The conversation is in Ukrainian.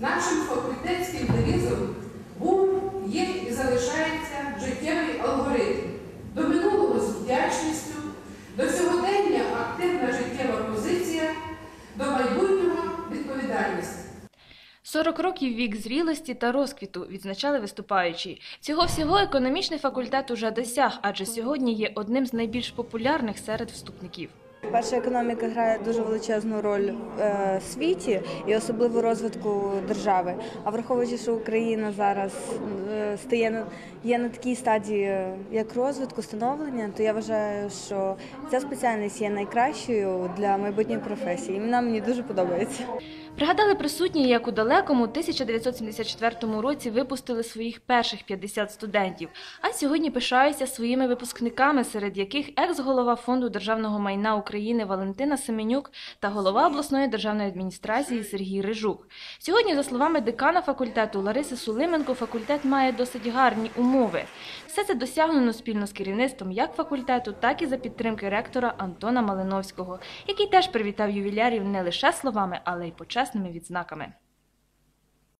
Нашим факультетським девізом був, є і залишається життєвий алгоритм. До минулого з вдячністю, до сьогодення активна життєва позиція, до майбутнього відповідальність. 40 років вік зрілості та розквіту відзначали виступаючі. Цього всього економічний факультет уже досяг, адже сьогодні є одним з найбільш популярних серед вступників. Перша економіка грає дуже величезну роль е, в світі і особливо розвитку держави. А враховуючи, що Україна зараз е, стає на є на такій стадії, е, як розвитку, становлення, то я вважаю, що ця спеціальність є найкращою для майбутньої професії. І вона мені дуже подобається. Пригадали присутні, як у далекому 1974 році випустили своїх перших 50 студентів, а сьогодні пишаються своїми випускниками, серед яких екс-голова фонду державного майна України Валентина Семенюк та голова обласної державної адміністрації Сергій Рижук. Сьогодні, за словами декана факультету Лариси Сулименко, факультет має досить гарні умови. Все це досягнено спільно з керівництвом як факультету, так і за підтримки ректора Антона Малиновського, який теж привітав ювілярів не лише словами, але й почесними відзнаками.